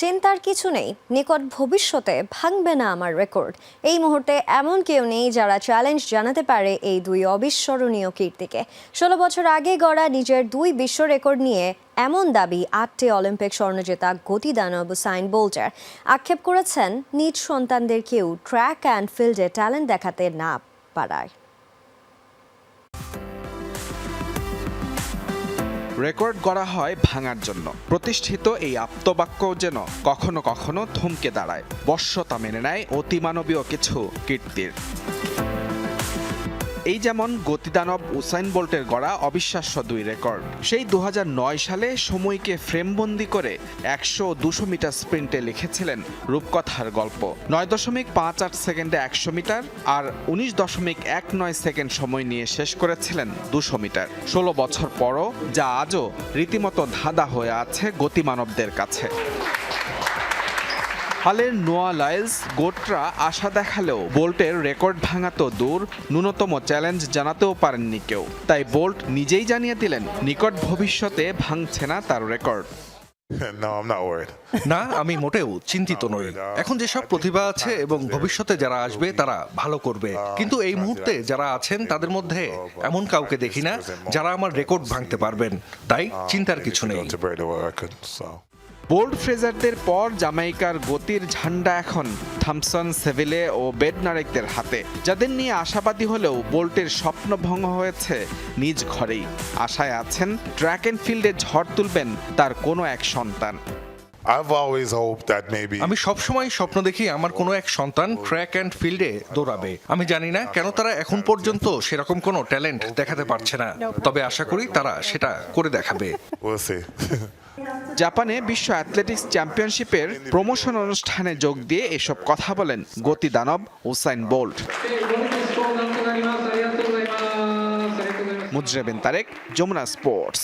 চিন্তার কিছু নেই, নিকট ভবিষ্যতে ভাঙবে না আমার রেকর্ড এই মুহূর্তে এমন কেউ নেই যারা চ্যালেঞ্জ জানাতে পারে এই দুই অবিস্মরণীয় কীর্তিকে। ষোলো বছর আগে গড়া নিজের দুই বিশ্ব রেকর্ড নিয়ে এমন দাবি আটটি অলিম্পিক স্বর্ণজেতা গতিদানব সাইন বোল্টার। আক্ষেপ করেছেন, নিজ সন্তানদের কেউ ট্র্যাক অ্যান্ড ফিল্ডে ট্যালেন্ট দেখাতে না পারায়। রেকর্ড করা হয় ভাঙার জন্য। প্রতিষ্ঠিত এই আপ্তবাক্য যেন কখনো কখনো থমকে দাঁড়ায়। বর্ষতা মেনে নেয় অতিমানবীয় কিছু কীর্তির। এই যেমন গতিদানব উসাইন বোল্টের গড়া অবিশ্বাস্য দুই রেকর্ড। সেই দু হাজার নয় সালে সময়কে ফ্রেমবন্দি করে একশো দুশো মিটার স্প্রিন্টে লিখেছিলেন রূপকথার গল্প। নয় দশমিক পাঁচ আট সেকেন্ডে একশো মিটার আর উনিশ দশমিক এক নয় সেকেন্ড সময় নিয়ে শেষ করেছিলেন দুশো মিটার। ষোলো বছর পরও যা আজও রীতিমতো ধাঁধা হয়ে আছে গতিমানবদের কাছে। হালের নোয়া লাইলস গোটরা আশা দেখালেও বোল্টের রেকর্ড ভাঙা তো দূর ন্যূনতম চ্যালেঞ্জ জানাতেও পারেননি কেউ। তাই বোল্ট নিজেই জানিয়ে দিলেন নিকট ভবিষ্যতে ভাঙছে না তার রেকর্ড। না আমি মোটেও চিন্তিত নই। এখন যেসব প্রতিভা আছে এবং ভবিষ্যতে যারা আসবে তারা ভালো করবে। কিন্তু এই মুহূর্তে যারা আছেন তাদের মধ্যে এমন কাউকে দেখি না যারা আমার রেকর্ড ভাঙতে পারবেন। তাই চিন্তার কিছু নেই। বোল্ড ফ্রেজারদের পর জামাইকার গতির ঝান্ডা এখন থামসন সেভিলে ও বেডনারেকদের হাতে। যাদের নিয়ে আশাবাদী হলেও বোল্টের স্বপ্ন ভঙ্গ হয়েছে নিজ ঘরেই। আশায় আছেন ট্র্যাক অ্যান্ড ফিল্ডে ঝড় তুলবেন তার কোনো এক সন্তান। আমি সবসময় স্বপ্ন দেখি আমার কোনো এক সন্তান ট্র্যাক অ্যান্ড ফিল্ডে দৌড়াবে। আমি জানি না কেন তারা এখন পর্যন্ত সেরকম কোনো ট্যালেন্ট দেখাতে পারছে না। তবে আশা করি তারা সেটা করে দেখাবে. জাপানে বিশ্ব অ্যাথলেটিক্স চ্যাম্পিয়নশিপের প্রমোশন অনুষ্ঠানে যোগ দিয়ে এসব কথা বলেন গতি দানব হুসাইন বোল্ট। মুজরেবেন তারেক, যমুনা স্পোর্টস।